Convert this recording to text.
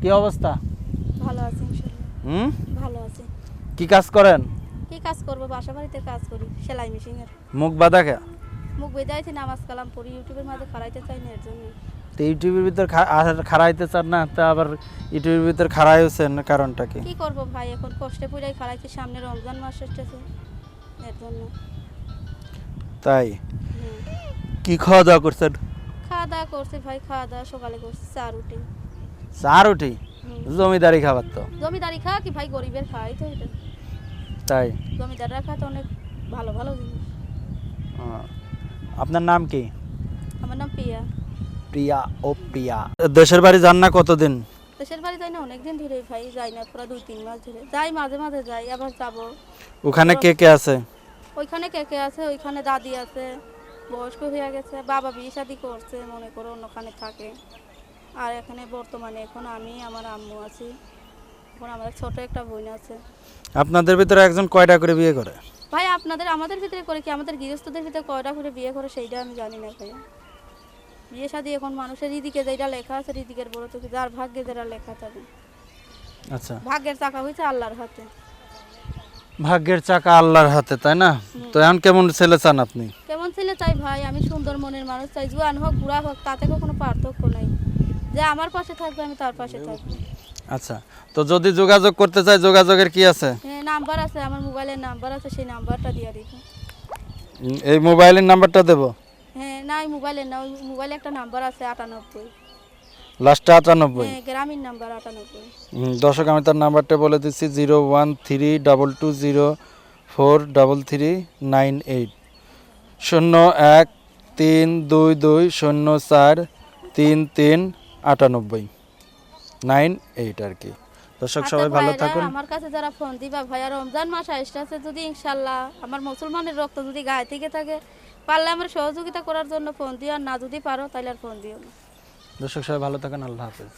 কি অবস্থা? ভালো আছে হুম? ভালো আছে। কি কাজ করেন? কি কাজ করব? বাসা বাড়িতে কাজ করি সেলাই মেশিনের। মুখ বাঁধা খা মুখ বেদাইতে নামাজ কালাম পড়ি ইউটিউবের মাঝে খারাইতে চাই না এর জন্য তো ইউটিউবের ভিতর খাড়াইতে চান না তা আবার ইউটিউবের ভিতর খাড়াই হচ্ছেন কারণটা কি কি করব ভাই এখন কষ্টে পুরাই খারাইছি সামনে রমজান মাস এসেছে এর জন্য। তাই। কি খাওয়া দাওয়া করছেন? খাওয়া দাওয়া করছি ভাই খাওয়া দাওয়া সকালে করছি চা রুটি। উঠি। জমিদারি খাবার তো। জমিদারি খাওয়া কি ভাই গরিবের খাওয়াই তো এটা। তাই? জমিদাররা খায় তো অনেক ভালো ভালো জিনিস। আপনার নাম কি? আমার নাম পিয়া প্রিয়া ও প্রিয়া। দেশের বাড়ি যান না কতদিন? দেশের বাড়ি যাই না অনেকদিন ধরে ভাই যাই না পুরো দুই তিন মাস ধরে। যাই মাঝে মাঝে যাই আবার যাব। ওখানে কে কে আছে? ওইখানে কে কে আছে ওইখানে দাদি আছে বয়স্ক হয়ে গেছে বাবা বিয়ে শাদি করছে মনে করো ওখানে থাকে। আর এখানে বর্তমানে এখন আমি আমার আম্মু আছি। এখন আমাদের ছোট একটা বোন আছে। আপনাদের ভিতরে একজন কয়টা করে বিয়ে করে? ভাই আপনাদের আমাদের ভিতরে করে কি? আমাদের গৃহস্থদের ভিতরে কয়টা করে বিয়ে করে সেইটা আমি জানি না ভাই। বিয়ে শাদি এখন মানুষের রিদিকে যেটা লেখা আছে রিদিকের বড় তো যার ভাগ্যে যেটা লেখা থাকে। আচ্ছা। ভাগ্যের চাকা হয়েছে আল্লাহর হাতে। ভাগ্যের চাকা আল্লাহর হাতে তাই না? তো এখন কেমন ছেলে চান আপনি? কেমন ছেলে চাই ভাই? আমি সুন্দর মনের মানুষ চাই। জুয়ান হোক বুড়া হোক তাতে কোনো পার্থক্য নাই। যে আমার পাশে থাকবে আমি তার পাশে থাকব। আচ্ছা তো যদি যোগাযোগ করতে চাই যোগাযোগের কি আছে? হ্যাঁ নাম্বার আছে আমার মোবাইলের নাম্বার আছে সেই নাম্বারটা দিয়ে দিব এই মোবাইলের নাম্বারটা দেবো? হ্যাঁ না ওই মোবাইলের না ওই মোবাইলে একটা নাম্বার আছে আটানব্বই। লাস্টে আটানব্বই? হ্যাঁ গ্রামীণ নাম্বার আটানব্বই। দর্শক আমি তার নাম্বারটা বলে দিচ্ছি zero one three double two zero four double three nine eight. শূন্য এক তিন দুই দুই শূন্য চার তিন তিন আটানব্বই। নাইন এইট আর কি। দর্শক আচ্ছা সবাই ভালো থাকুন। আমার কাছে যারা ফোন দিবা ভাইয়া রমজান মাস আসতেছে যদি ইনশাল্লাহ আমার মুসলমানের রক্ত যদি গায়ে থেকে থাকে পারলে আমার সহযোগিতা করার জন্য ফোন দিও আর না যদি পারো তাহলে আর ফোন দিও না। দর্শক সবাই ভালো থাকুন। আল্লাহ হাফেজ।